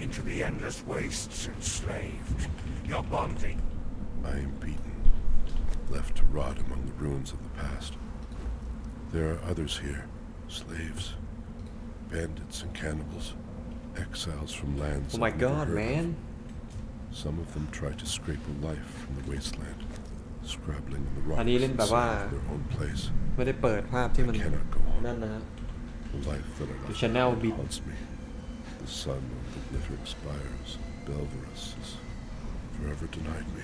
into the endless wastes enslaved. Your bonding. I am beaten, left to rot among the ruins of the past. There are others here, slaves, bandits and cannibals, exiles from lands Oh my I've never god, heard of. man. Some of them try to scrape a life from the wasteland, scrabbling in the rocks อันนี้เล่น in แบบว่า search of their own place. ไม่ได้เปิดภาพที่มัน I cannot go on. นั่นนะฮะ The life that I The left Chanel behind beat. haunts me. the sun of the glittering spires, Belverus has forever denied me.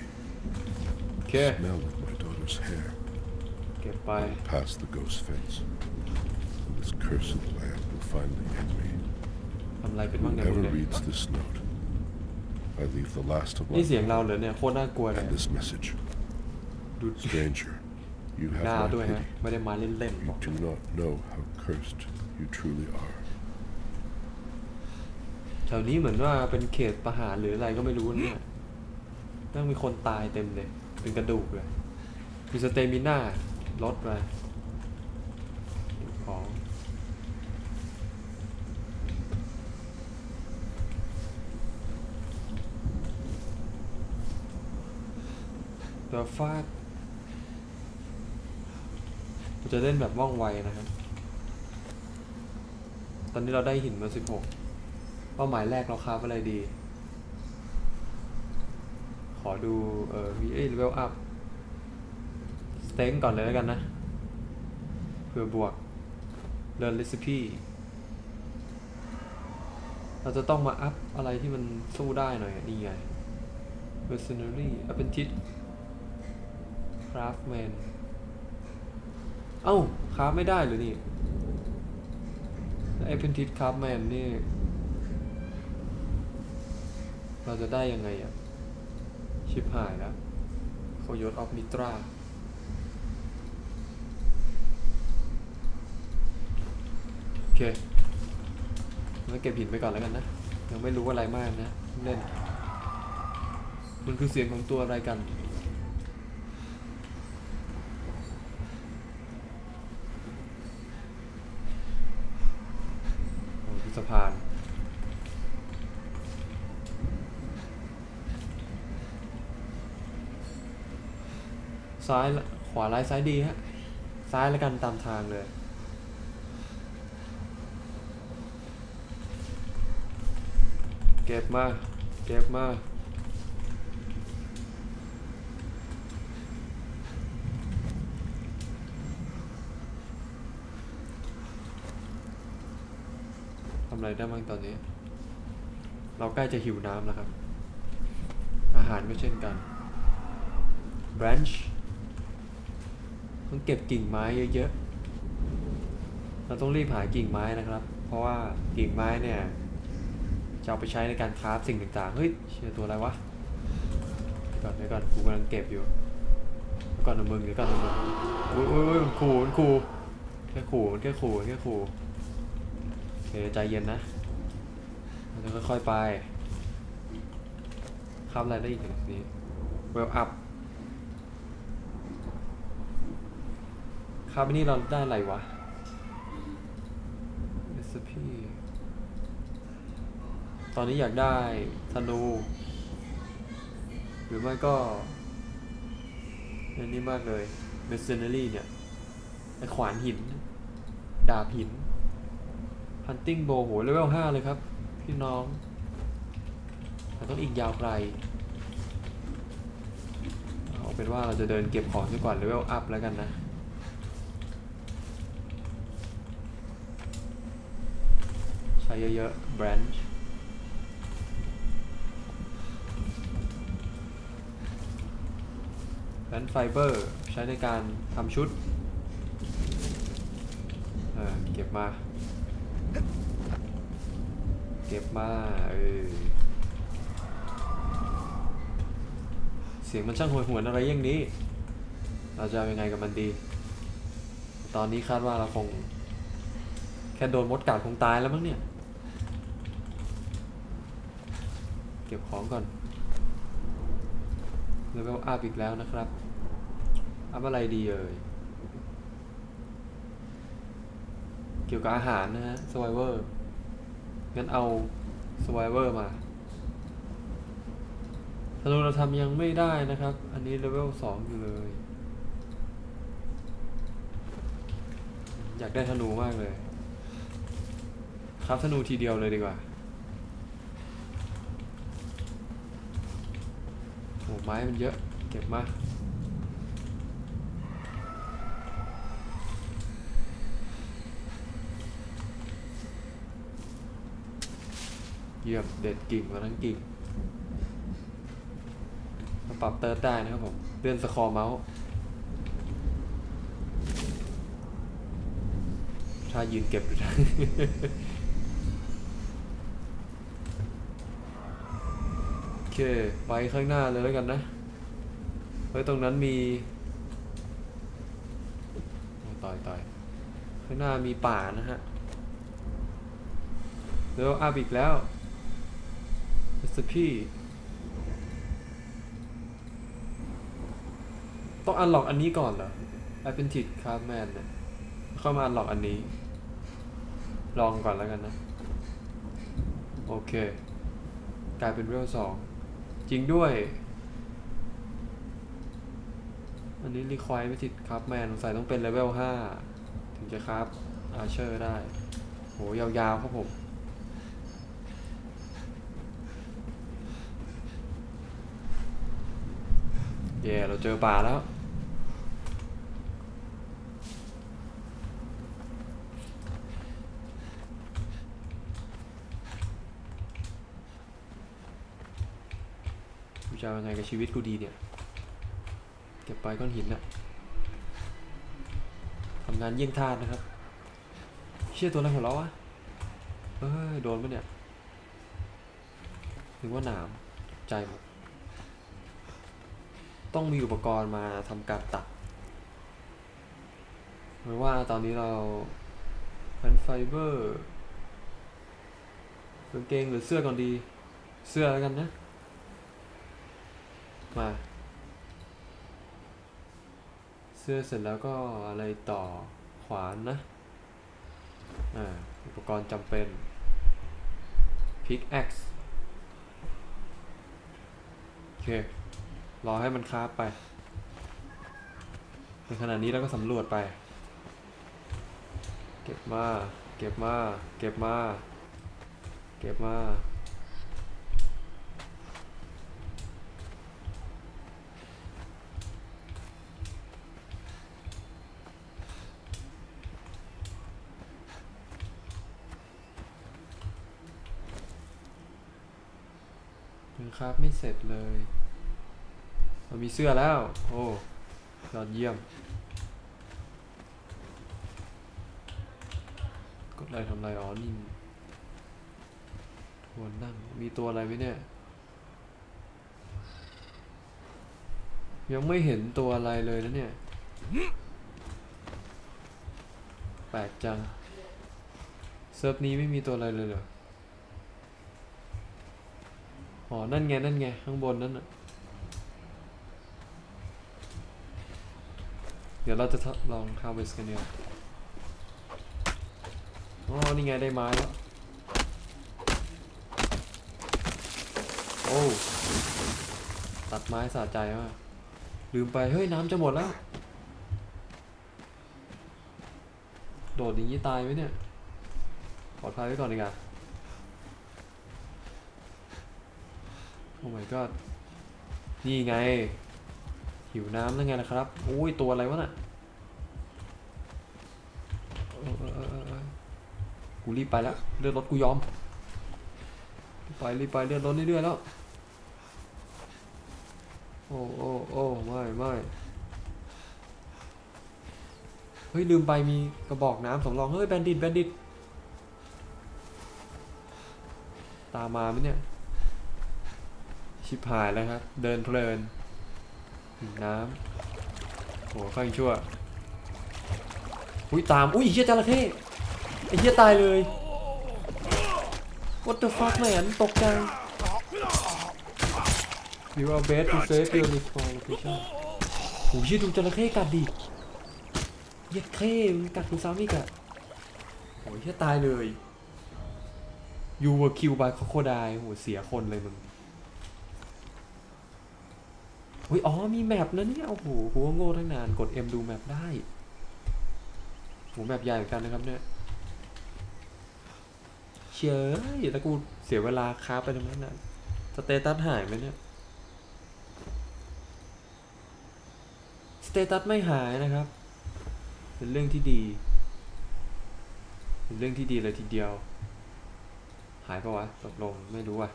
Okay. Smell of my daughter's hair. Get by. Past the ghost fence. And this cursed land will finally end me. I'm like, Whoever reads this note, I leave the last of my and this message. Stranger, you have my pity. You do not know how cursed you truly are. แถวนี้เหมือนว่าเป็นเขตประหารหรืออะไรก็ไม่รู้เนี่ยต้องมีคนตายเต็มเลย เป็นกระดูกเลย มีสเตมิน่าลดไปของตัวฟาดเราจะเล่นแบบว่องไวนะครับ ตอนนี้เราได้หินมา16 เป้าหมายแรกเราคราฟอะไรดี ขอดูเอ่อ VA level up สเต็งก่อนเลยแล้วกันนะเพื่อบวก learn recipe เราจะต้องมาอัพอะไรที่มันสู้ได้หน่อยนี่ไง mercenary apprentice craftman เอ้าคราฟไม่ได้หรือนี่ไอ้เป็นทิศครับแมนนี่ เราจะได้ยังไงอะ ชิปหายแล้วโคโยตออฟมิตราโอเคแล้วเก็บหินไปก่อนแล้วกันนะ ยังไม่รู้อะไรมากนะ เล่น มันคือเสียงของตัวอะไรกันอ้ดูสะพาน ซ้ายขวาร้ายซ้ายดีฮะ ซ้ายแล้วกันตามทางเลย เก็บมา เก็บมาทำอะไรได้บ้างตอนนี้ เราใกล้จะหิวน้ำแล้วครับ อาหารก็เช่นกัน branch ต้องเก็บกิ่งไม้เยอะๆ เราต้องรีบหากิ่งไม้นะครับ เพราะว่ากิ่งไม้เนี่ยจะเอาไปใช้ในการคราฟสิ่งต่างๆ เฮ้ยเชื่อตัวอะไรวะเดี๋ยวก่อนเดี๋ยวก่อนกูกำลังเก็บอยู่เดี๋ยวก่อนนะมึงเดี๋ยวก่อนนะมึงอุ้ยอุ้ยอุ้ยมันขู่มันขู่แค่ขู่มันแค่ขู่แค่ขู่โอเคใจเย็นนะเราจะค่อยๆไปคราฟอะไรได้อีกเนี่ยนี้ well up คราฟอันนี้เราได้อะไรวะ recipe ตอนนี้อยากได้ธนู หรือไม่ก็อันนี้มากเลย mercenary เนี่ยไอขวานหิน ดาบหิน hunting bow โหเลเวล5เลยครับ พี่น้องแต่ต้องอีกยาวไกล เอาเป็นว่าเราจะเดินเก็บของดีกว่าเลเวลอัพแล้วกันนะ ใช้ เยอะๆ branch แ a นไฟเบอร์ใช้ในการทำชุด เออเก็บมา เก็บมา เออ เสียงมันช่างหวยหวนอะไรอย่างนี้ เราจะเอายังไงกับมันดี ตอนนี้คาดว่าเราคง แค่โดนมดกัดคงตายแล้วมั้งเนี่ย เก็บของก่อนเลเวลอัพอีกแล้วนะครับ อัพอะไรดีเอ่ย เกี่ยวกับอาหารนะฮะ Survivor งั้นเอาสไวเวอร์มาธนูเราทำยังไม่ได้นะครับ อันนี้เลเวลสองอยู่เลย อยากได้ธนูมากเลย ครับธนูทีเดียวเลยดีกว่าโอ้ ไม้มันเยอะเก็บมาเยี่ยมเด็ดกิ่งมาทั้งกิ่งมาปรับเติร์ดได้นะครับผมเลื่อนสคอร์เมาส์ถ้ายืนเก็บอยู่นะ โอ เค ไปข้างหน้าเลยแล้วกันนะเฮ้ยตรงนั้นมีต่อยต่อยข้างหน้ามีป่านะฮะเร็วอัพอีกแล้วมิสเตอร์พี่ต้องอันล็อกอันนี้ก่อนเหรอ a p p e n t i t c r a f t Man เนี่ยเข้ามาอันล็อกอันนี้ ลองก่อนแล้วกันนะ โอเค กลายเป็นเวลสอง จริงด้วย อันนี้รีควายไม่ติดครับแมนสงสัยต้องเป็นเลเวลห้าถึงจะครับอาเชอร์ได้ โห ยาวๆครับผม เย่เราเจอป่าแล้ว จะยังไงกับชีวิตกูดีเนี่ย เก็บไปก้อนหินนะทำงานเยี่ยงทาสนะครับ เชื่อตัวอะไรของเราวะเอ้ยโดนปะเนี่ยหรือว่าหนามใจหมดต้องมีอุปกรณ์มาทำการตัดหรือว่าตอนนี้เราพันไฟเบอร์กางเกงหรือเสื้อก่อนดี เสื้อแล้วกันนะ มา เสื้อเสร็จแล้วก็อะไรต่อขวานนะอ่าอุปกรณ์จำเป็นพิกแอ็กซ์โอเค รอให้มันคาฟไปในขณะนี้เราก็สำรวจไป เก็บมา เก็บมา เก็บมา เก็บมา ครับไม่เสร็จเลย เรามีเสื้อแล้ว โอ้ยอดเยี่ยม กดอะไรทำอะไรอ๋อนี่ทวนนั่ง มีตัวอะไรไหมเนี่ย ยังไม่เห็นตัวอะไรเลยนะเนี่ย แปลกจัง เซิร์ฟนี้ไม่มีตัวอะไรเลยเหรอ อ๋อ นั่นไง นั่นไง ข้างบนนั่นน่ะเดี๋ยวเราจะทดลอง harvest กันเนี่ยอ๋อ นี่ไงได้ไม้แล้ว โอ้ ตัดไม้สะใจมาก ลืมไป เฮ้ย น้ำจะหมดแล้ว โดดอย่างนี้ตายไหมเนี่ย ปลอดภัยไว้ก่อนดีกว่า โอ้ my god นี่ไง หิวน้ำแล้วไงล่ะครับโอ้ยตัวอะไรวะน่ะกูรีบไปแล้วเลือดรถกูยอมไปรีบไปเลือดรถเรื่อยๆแล้วโอ้โอ้โอ้ไม่ไม่เฮ้ยลืมไปมีกระบอกน้ำสำรองเฮ้ยแบนดิตแบนดิตตามมาไหมเนี่ย ชิบหายแล้วครับ เดินเพลิน น้ำโหค่อยชั่ว อุ้ยตาม อุ้ยเฮียจระเข้ไอเฮียตายเลย What the fuck man ตกใจ You are best to save your respawn location โอ้ยเหี้ยดูจระเข้กัดดิเหี้ยเข้มันกัดกูซ้ำอีกอะโอ้ยเฮียตายเลย you were killed by crocodile โหเสียคนเลยมึง อุ้ยอ๋อมีแมปนะเนี่ยโอ้โหกูก็โง่ตั้งนานกด M ดูแมปได้โหแมปใหญ่เหมือนกันนะครับเนี่ยเชยแล้วกูเสียเวลาคราไปตรงนั้นนะสเตตัสหายไหมเนี่ยสเตตัสไม่หายนะครับ เป็นเรื่องที่ดี เป็นเรื่องที่ดีเลยทีเดียว หายปะวะตกลงไม่รู้อะ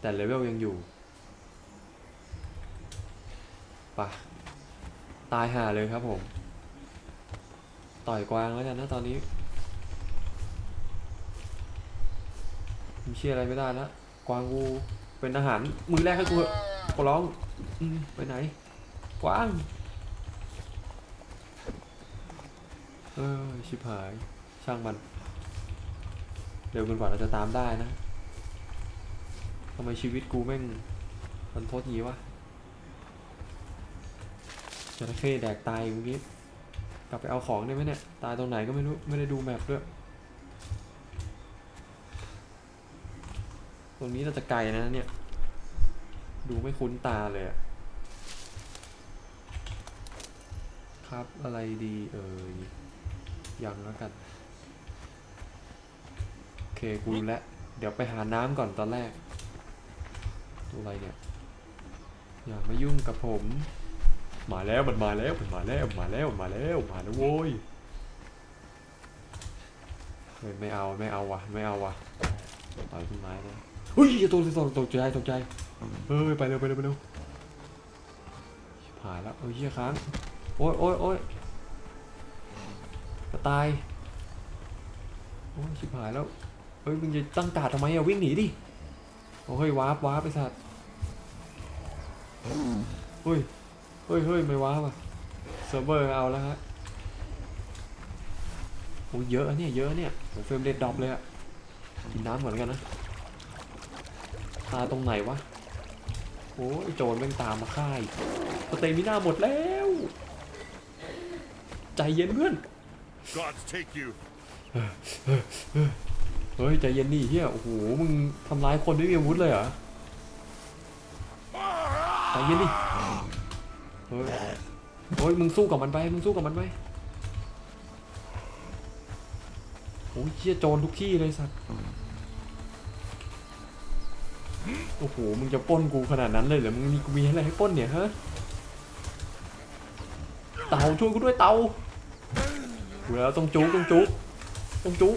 แต่เลเวลยังอยู่ ปะตายห่าเลยครับผม ต่อยกวางแล้วกันนะตอนนี้ผมเชื่ออะไรไม่ได้แล้วกวางกูเป็นอาหารมือแรกให้กูเถอะขอร้องอไปไหน กวาง เออชิบหาย ช่างมันเร็วเกินกว่าเราจะตามได้นะทำไมชีวิตกูแม่งมันโทษงี้วะ จระเข้แดกตายเมื่อกี้กลับไปเอาของได้ไหมเนี่ย ตายตรงไหนก็ไม่รู้ ไม่ได้ดูแมปด้วย ตรงนี้เราจะไกลนะเนี่ย ดูไม่คุ้นตาเลยอะครับอะไรดีเอ่ยยังแล้วกัน โอเคกูรู้แล้ว เดี๋ยวไปหาน้ำก่อนตอนแรกตัวอะไรเนี่ย อย่ามายุ่งกับผม มาแล้วมันมาแล้วมันมาแล้วมาแล้วมาแล้วมาแล้วโว้ยเฮ้ยไม่เอาไม่เอาวะไม่เอาวะต่อยต้นไม้นะเฮ้ยอย่าตกตกตกใจตกใจเฮ้ยไปเร็วไปเร็วไปเร็วชิบหายแล้วเฮ้ยเหี้ยค้างโอ๊ยโอ๊ยโอ๊ยกระตายโอ้ยชิบหายแล้วเฮ้ยมึงจะตั้งกาดทำไมอะวิ่งหนีดิโอ้ยวาร์ปวาร์ปไปสัตว์เฮ้ย ฮ้ยเฮ้ยไม่ว้าวอะเซิร์ฟเวอร์เอาแล้วฮะโอ้ยเยอะอะเนี่ยเยอะเนี่ยโอ้เฟรมเรทดรอปเลยอะกินน้ำเหมือนกันนะตาตรงไหนวะโอ้ยโจรแม่งตามมาฆ่าอีกสเตมิน่าหมดแล้ว ใจเย็นเพื่อน Gods take you. เฮ้ยใจเย็นดิเฮียโอ้โหมึงทำร้ายคนไม่มีอาวุธเลยเหรอใจเย็นดิ เฮ้ยโอ้ยมึงสู้กับมันไป มึงสู้กับมันไปโอ้ยเฮียโจรทุกที่เลยสัตว์ โอ้โห มึงจะป้นกูขนาดนั้นเลยเหรอ มึงมีกูมีอะไรให้ป้นเนี่ยฮะ เต่าช่วยกูด้วยเต่ากูแล้วต้องจุกต้องจุกต้องจุก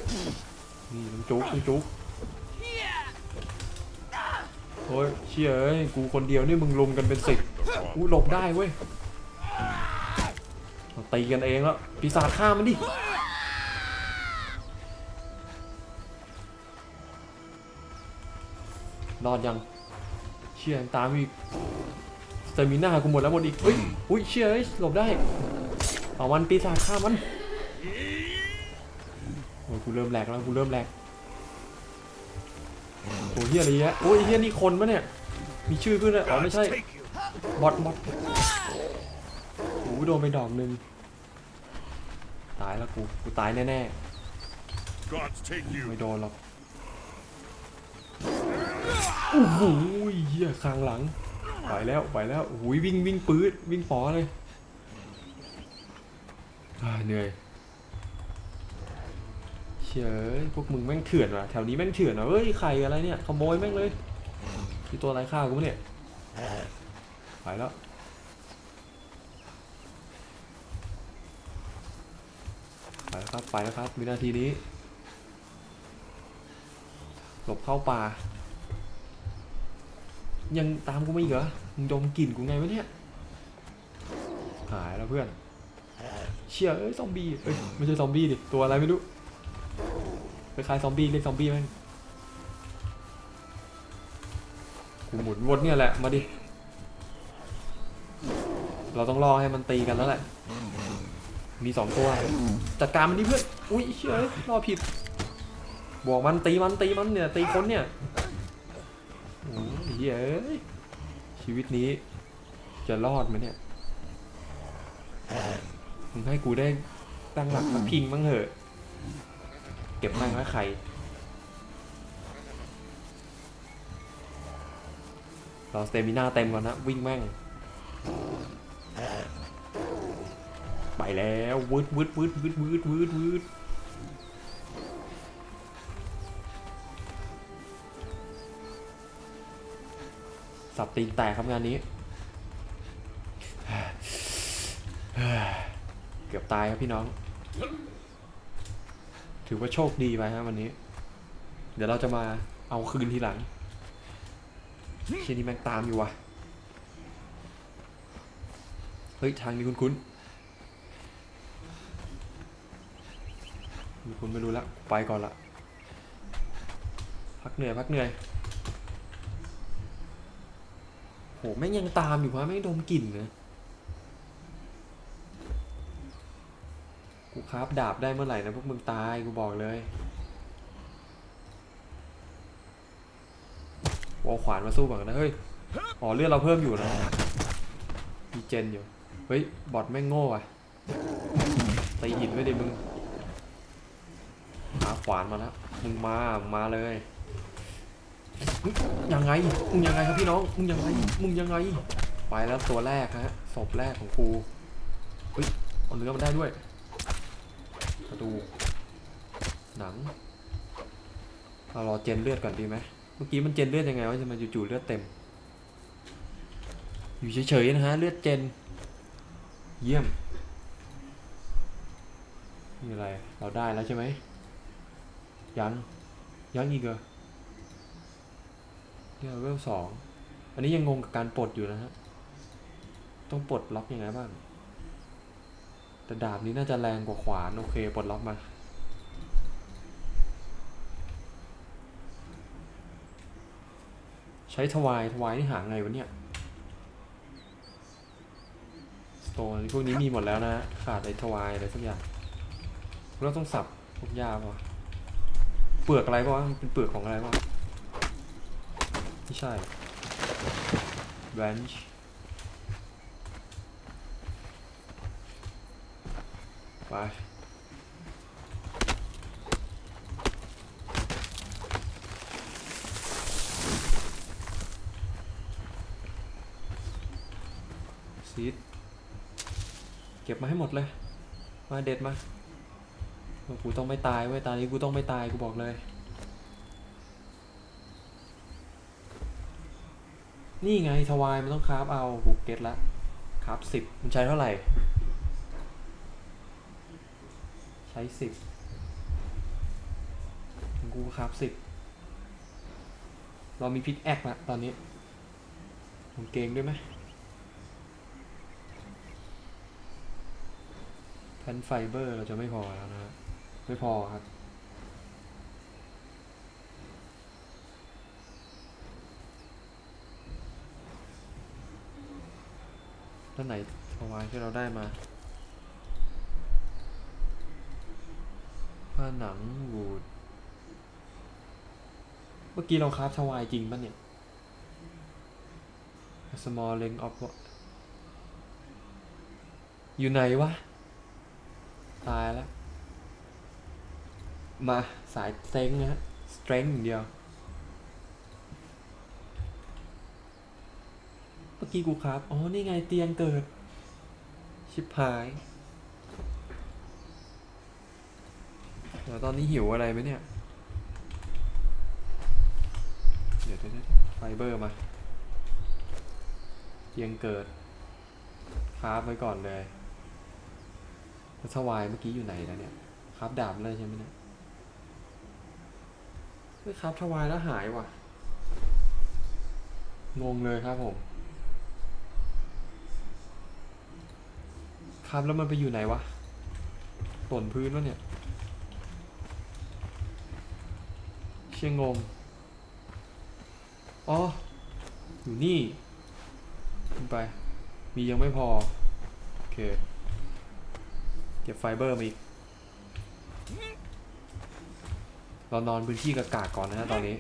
นี่ต้องจุกต้องจุกโอ้ยเชี่ยเอ้ย กูคนเดียวนี่มึงลุมกันเป็นสิบ กูหลบได้เว้ยตีกันเองแล้วปีศาจฆ่ามันดิรอดยังเชี่ยตามอีกสเตมิน่ากูหมดแล้วหมดอีกเฮ้ยอุ้ยเชี่ยหลบได้เอามันปีศาจฆ่ามันโอ้ยกูเริ่มแหลกแล้วกูเริ่มแหลกโอ้ยเฮียอะไรเงี้ยโอ้ยเฮียนี่คนปะเนี่ยมีชื่อขึ้นเลยอ๋อไม่ใช่ บอทบอทโอ้ยโดนไปดอกหนึ่งตายแล้วกู กูตายแน่ Gods take ๆ you. ไม่โดนหรอกโอ้โหเฮียคางหลัง ไปแล้ว ไปแล้วโอ้โหวิ่งวิ่งปื๊ดวิ่งป๋อเลยอ่าเหนื่อยเฉยพวกมึงแม่งเถื่อนว่ะ แถวนี้แม่งเถื่อนว่ะเฮ้ย ไข่อะไรเนี่ย ขโมยแม่งเลยมีตัวอะไรฆ่ากูปะเนี่ย ไปแล้ว ไปแล้วครับ ไปแล้วครับวินาทีนี้ หลบเข้าป่า ยังตามกูไม่เหรอมึงดมกลิ่นกูไงวะเนี่ย หายแล้วเพื่อน เชี่ยเอ้ยซอมบี้เอ้ยไม่ใช่ซอมบี้ดิ ตัวอะไรไม่รู้คล้ายๆซอมบี้เรียกซอมบี้แม่งกูหมุนวนเนี่ยแหละ มาดิ เราต้องรอให้มันตีกันแล้วแหละ มีสองตัว จัดการมันดิเพื่อน อุ้ยเชื่อรอผิด บอกมันตีมันตีมันเนี่ยตีคนเนี่ยโอ้ยเฮ้ยชีวิตนี้ จะรอดไหมเนี่ยมึงให้กูได้ตั้งหลักพักพิงบ้างเหอะ เก็บแมั่งนะใครเราสเตมิน่าเต็มก่อนนะ วิ่งแม่ง แล้ววืดวืดวืดวืดวืดวืดวืดสับตีนแตกครับงานนี้ เกือบตายครับพี่น้อง ถือว่าโชคดีไปฮะวันนี้ เดี๋ยวเราจะมาเอาคืนทีหลังเช่นนี้แม่งตามอยู่วะเฮ้ย ทางนี้คุ้นๆ มีคุณไม่รู้ละไปก่อนละ พักเหนื่อยพักเหนื่อยโหแม่งยังตามอยู่วะแม่งดมกลิ่นนะกูคราบดาบได้เมื่อไหร่นะพวกมึงตายกูบอกเลยวอลขวานมาสู้ก่อนนะเฮ้ยอ๋อเลือดเราเพิ่มอยู่นะมีเจนอยู่ เฮ้ย บอทแม่งโง่อะตีหินไว้ดิมึง ขวานมาแล้ว มึงมา มึงมาเลยยังไง มึงยังไงครับพี่น้อง มึงยังไง มึงยังไง ไปแล้วตัวแรกฮะ ศพแรกของกูเฮ้ย เอาเนื้อมาได้ด้วย กระดูกหนังเรารอเจนเลือดก่อนดีไหม เมื่อกี้มันเจนเลือดยังไงวะจะมาจู่ๆเลือดเต็ม อยู่เฉยๆนะฮะ เลือดเจน เยี่ยมนี่อะไร เราได้แล้วใช่ไหม ยัง ยังอีกเหรอเนี่ยเวลสองอันนี้ยังงงกับการปลดอยู่นะฮะ ต้องปลดล็อกยังไงบ้าง แต่ดาบนี้น่าจะแรงกว่าขวาน โอเค ปลดล็อกมา ใช้ทวาย ทวายนี่หาไงวะเนี่ย สโตนพวกนี้มีหมดแล้วนะ ขาดไอ้ทวายอะไรสักอย่าง เราต้องสับพวกหญ้าป่ะ เปลือกอะไรป่ะมันเป็นเปลือกของอะไรปะไม่ใช่ branch ไปซีดเก็บมาให้หมดเลย มาเด็ดมา กูต้องไม่ตายเว้ยตอนนี้กูต้องไม่ตายกูบอกเลย นี่ไงทวายมันต้องคราฟเอากูเก็ตละคราฟสิบมันใช้เท่าไหร่ ใช้สิบกูคราฟสิบเรามีพิกแอคละตอนนี้ผมเกงด้วยไหมแผ่นไฟเบอร์เราจะไม่พอแล้วนะฮะ ไม่พอครับ ด้านไหนทวายที่เราได้มาผ้าหนังวูด เมื่อกี้เราคราฟทวายจริงป่ะเนี่ย small length of what อยู่ไหนวะ ตายแล้ว มาสายเต็งนะฮะสเตร n งอย่างเดียว เมื่อกี้กูครับ อ๋อ นี่ไงเตียงเกิด ชิบหายเดี๋ยวตอนนี้หิวอะไรไหมเนี่ย เดี๋ยวเดี๋ยวไฟเบอร์มา เตียงเกิดคราฟไว้ก่อนเลยสวายเมื่อกี้อยู่ไหนแล้วเนี่ย ครับดาบเลยใช่ไหมเนี่ย เฮ้ยครับทวายแล้วหายว่ะ งงเลยครับผม ครับแล้วมันไปอยู่ไหนวะหล่นพื้นวะเนี่ย เชียงงอ๋อ อยู่นี่ ขึ้นไป มียังไม่พอ โอเค เก็บไฟเบอร์มาอีก เรานอนพื้นที่กากาก่อนนะฮะตอนนี้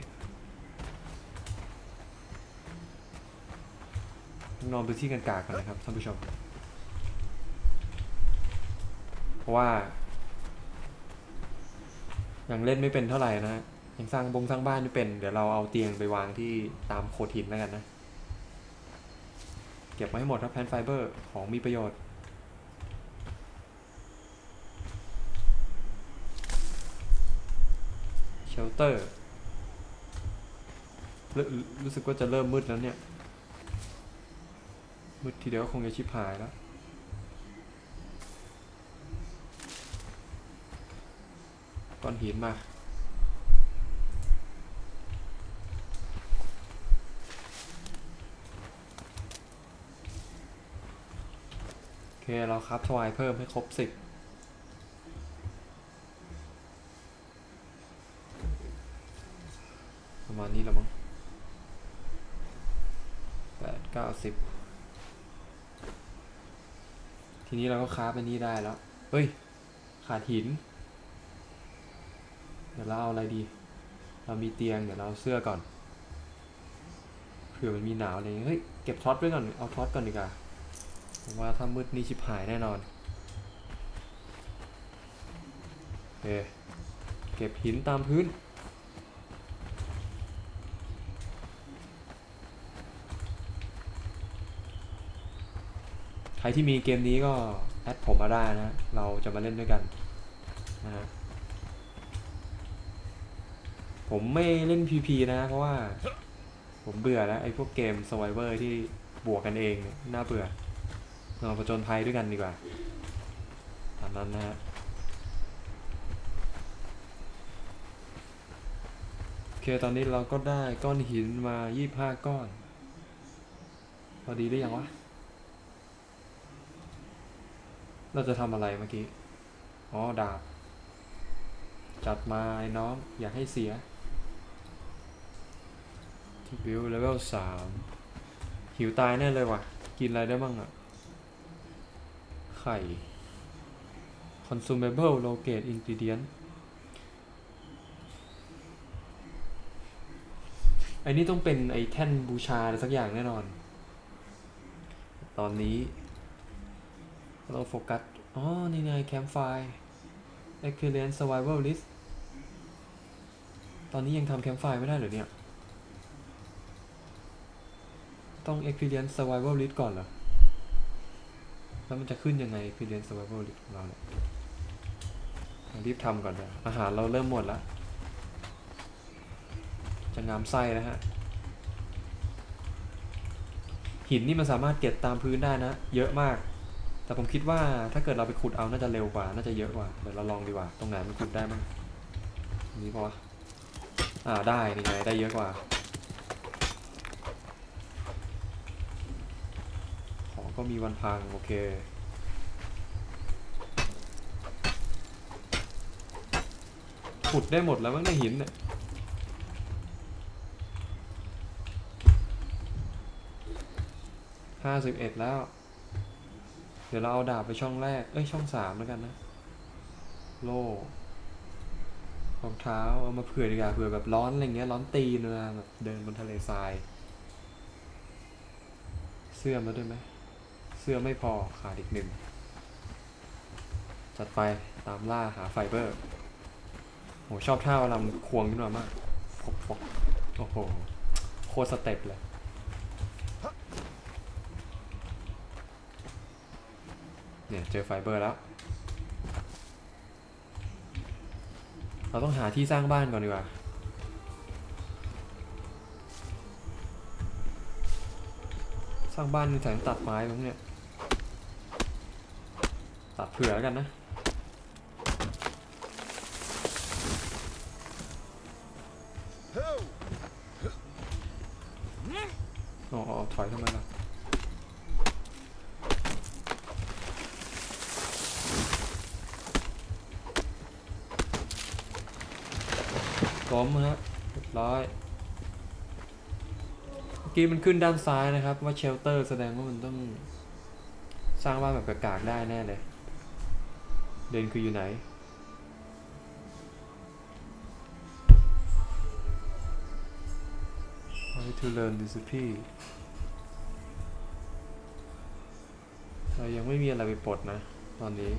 นอนพื้นที่กันกากก่อนนะครับท่านผู้ชม เพราะว่ายังเล่นไม่เป็นเท่าไหร่นะยังสร้างบงสร้างบ้านไม่เป็น เดี๋ยวเราเอาเตียงไปวางที่ตามโขดหินแล้วกันนะ เก็บมาให้หมดครับแพนไฟเบอร์ของมีประโยชน์ เชลเตอร์รู้สึกว่าจะเริ่มมืดแล้วเนี่ย มืดทีเดียวคงจะชิบหายแล้ว ก้อนหินมาโอเค เราครับทวายเพิ่มให้ครบสิบ สิบทีนี้เราก็คราฟอันนี้ได้แล้ว เฮ้ย ขาดหิน เดี๋ยวเราเอาอะไรดี เรามีเตียง เดี๋ยวเราเสื้อก่อน เผื่อมันมีหนาวอะไรอย่างเงี้ยเฮ้ย เก็บท็อตไว้ก่อน เอาท็อตก่อนดีกว่าผมว่าถ้ามืดนี่ชิบหายแน่นอนโอเก็บหินตามพื้น ครที่มีเกมนี้ก็แอดผมมาได้นะ เราจะมาเล่นด้วยกันนะฮะผมไม่เล่น PP นะ เพราะว่าผมเบื่อแล้วไอ้พวกเกม Survivor ที่บวกกันเองเนี่ยน่าเบื่อเราผจญภัยด้วยกันดีกว่าตามนั้นนะฮะโอเคตอนนี้เราก็ได้ก้อนหินมา 25 ก้อน พอดีหรือยังวะ เราจะทำอะไรเมื่อกี้ อ๋อ ดาบ จัดมาไอ้น้อง อย่าให้เสีย ที่บิวเลเวลสามหิวตายแน่เลยว่ะ กินอะไรได้บ้างอะไข่ consumable locate ingredient ไอ้นี่ต้องเป็นไอ้แท่นบูชาอะไรสักอย่างแน่นอน ตอนนี้ เราโฟกัส อ๋อ นี่ไงแคมป์ไฟ experience survival list ตอนนี้ยังทำแคมป์ไฟไม่ได้เหรอเนี่ย ต้อง experience survival list ก่อนเหรอ แล้วมันจะขึ้นยังไง experience survival list ของเราเนี่ยรีบทำก่อนเลยอาหารเราเริ่มหมดแล้ว จะงามไส้นะฮะ หินนี่มันสามารถเก็บตามพื้นได้นะ เยอะมาก แต่ผมคิดว่าถ้าเกิดเราไปขุดเอาน่าจะเร็วกว่า น่าจะเยอะกว่า เดี๋ยวเราลองดีกว่า ตรงไหนมันขุดได้มั้งนี่ปะวะอ่าได้นี่ไงได้เยอะกว่า ของก็มีวันพังโอเคขุดได้หมดแล้วมั้งในหินเนี่ยห้าสิบเอ็ดแล้ว ดี๋ยวเราเอาดาบไปช่องแรก เอ้ยช่องสามแล้วกันนะ โล่รองเท้าเอามาเผื่อดีกว่าเผื่อแบบร้อนอะไรเงี้ยร้อนตีนเวลาแบบเดินบนทะเลทราย เสื้อมาด้วยไหมเสื้อไม่พอขาดอีกหนึ่ง จัดไปตามล่าหาไฟเบอร์โหชอบท่าลามันควงขึ้นมามากฟกฟกโอ้โห โคตรสเต็ปเลย เนี่ยเจอไฟเบอร์แล้ว เราต้องหาที่สร้างบ้านก่อนดีกว่าสร้างบ้านในแถมตัดไม้ตรงเนี้ยตัดเผื่อแล้วกันนะ อ๋ออ๋อถอยทำไมล่ะ ล้มฮะเรียบร้อยเมื่อกี้มันขึ้นด้านซ้ายนะครับ ว่าเชลเตอร์แสดงว่ามันต้อง สร้างบ้านแบบกากๆได้แน่เลย เดนคืออยู่ไหน How to learn recipe เรายังไม่มีอะไรไปปลดนะ ตอนนี้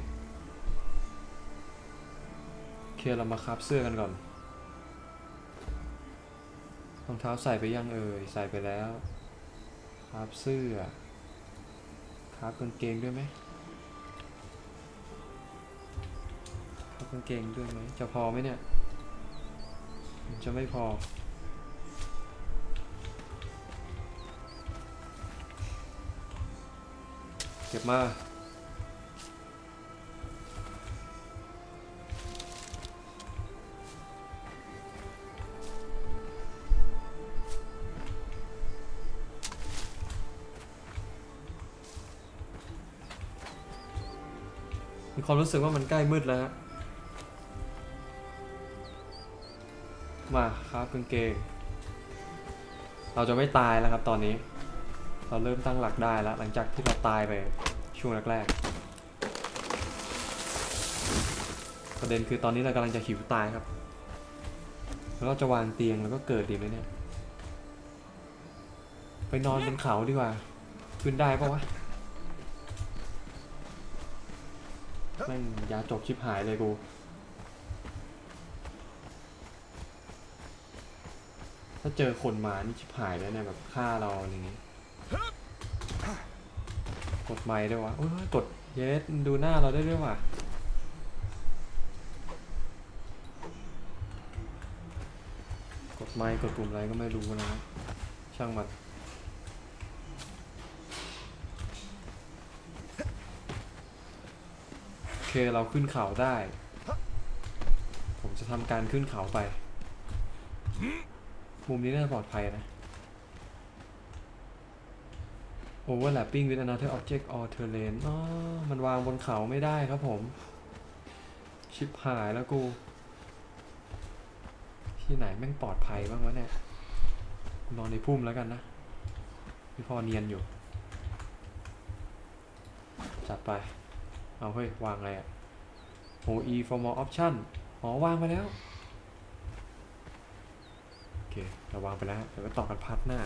เคเรามาคับเสื้อกันก่อน รองเท้าใส่ไปยังเอ่ยใส่ไปแล้ว ครับเสื้อครับกางเกงด้วยไหมครับกางเกงด้วยไหมจะพอไหมเนี่ยจะไม่พอเก็บมา มีความรู้สึกว่ามันใกล้มืดแล้วฮะมาครับกางเกง เราจะไม่ตายแล้วครับตอนนี้ เราเริ่มตั้งหลักได้แล้ว หลังจากที่เราตายไปช่วงแรกๆ ประเด็นคือตอนนี้เรากำลังจะหิวตายครับ แล้วเราจะวางเตียงแล้วก็เกิดดีไหมเนี่ย ไปนอนบนเขาดีกว่า ขึ้นได้ปะวะ ม่งยาจบชิบหายเลยกูถ้าเจอคนมานี่ชิบหายแล้วเนี่ยแบบฆ่าเราอะไรอย่างงี้กดไม้ได้วยวะโอ้ยกดเยสดูหน้าเราได้ด้วยว่ะกดไม้กดปุ่มอะไรก็ไม่รู้นะช่างมัน โอ เคเราขึ้นเขาได้ ผมจะทำการขึ้นเขาไป มุมนี้น่าจะปลอดภัยนะ Overlapping with another object or terrain อ๋อ มันวางบนเขาไม่ได้ครับผม ชิบหายแล้วกู ที่ไหนแม่งปลอดภัยบ้างวะเนี่ยนอนในพุ่มแล้วกันนะพี่พอเนียนอยู่ จัดไป เอาเฮ้ย วางอะไรอะ OE for more option อ๋อวางไปแล้ว โอเค เราวางไปแล้ว เดี๋ยวก็ต่อกันพาร์ทหน้า